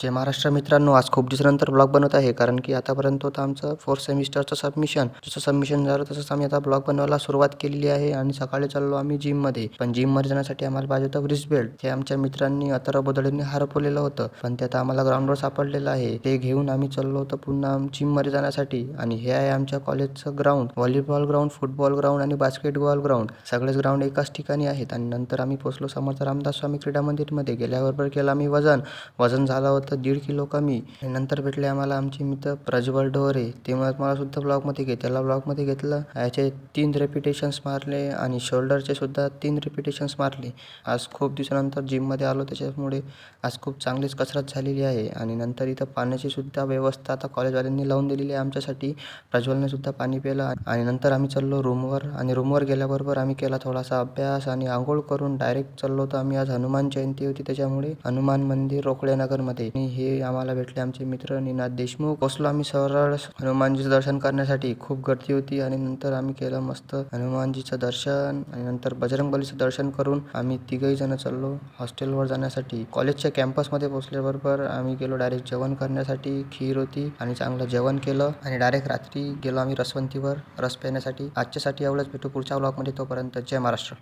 जय महाराष्ट्र मित्रांनो आज खूप दिवसानंतर ब्लॉग बनवत आहे कारण की आतापर्यंत होतं आमचं फोर्थ सेमिस्टरचं सबमिशन जसं सबमिशन झालं तसंच आम्ही आता ब्लॉग बनवायला सुरुवात केलेली आहे आणि सकाळी चाललो आम्ही जिममध्ये पण जिममध्ये जाण्यासाठी आम्हाला पाहिजे होतं ब्रिज बेल्ट ते आमच्या मित्रांनी अथर्व बोदळेंनी हरपवलेलं होतं. पण ते आता आम्हाला ग्राउंडवर सापडलेलं आहे. ते घेऊन आम्ही चाललो होतो पुन्हा जिममध्ये जाण्यासाठी. आणि हे आहे आमच्या कॉलेजचं ground volleyball ground football ground आणि बास्केटबॉल ग्राउंड सगळेच ग्राउंड एकाच ठिकाणी आहेत. आणि नंतर आम्ही पोहोचलो समर्थ रामदास स्वामी क्रीडा मंदिरमध्ये. गेल्याबरोबर केलं आम्ही वजन. वजन झालं होतं दीड किलो कमी. नंतर भेटले आम्हाला आमचे मित्र प्रज्वल ढोरे. ते मला सुद्धा ब्लॉकमध्ये घे त्याला ब्लॉकमध्ये घेतलं. याचे तीन रेपिटेशन्स मारले आणि शोल्डरचे सुद्धा तीन रेपिटेशन्स मारले. आज खूप दिवसानंतर जिममध्ये आलो त्याच्यामुळे आज खूप चांगलीच कसरत झालेली आहे. आणि नंतर इथं पाण्याची सुद्धा व्यवस्था आता कॉलेजवाल्यांनी लावून दिलेली आहे आमच्यासाठी. प्रज्वलने सुद्धा पाणी पिलं आणि नंतर आम्ही चाललो रूमवर आणि रूमवर गेल्याबरोबर आम्ही केला थोडासा अभ्यास आणि आंघोळ करून डायरेक्ट चाललो तर आम्ही. आज हनुमान जयंती होती त्याच्यामुळे हनुमान मंदिर रोकड्यानगरमध्ये आणि हे आम्हाला भेटले आमचे मित्र निनाद देशमुख. पोचलो आम्ही सरळ हनुमानजीचं दर्शन करण्यासाठी. खूप गर्दी होती आणि नंतर आम्ही केलं मस्त हनुमानजीचं दर्शन आणि नंतर बजरंगबलीचं दर्शन करून आम्ही तिघही जण चाललो हॉस्टेलवर जाण्यासाठी. कॉलेजच्या कॅम्पसमध्ये पोहोचल्याबरोबर आम्ही गेलो डायरेक्ट जेवण करण्यासाठी. खीर होती आणि चांगलं जेवण केलं आणि डायरेक्ट रात्री गेलो आम्ही रसवंतीवर रस पिण्यासाठी आजच्यासाठी एवढंच. भेटू पुढच्या ब्लॉगमध्ये तोपर्यंत. जय महाराष्ट्र.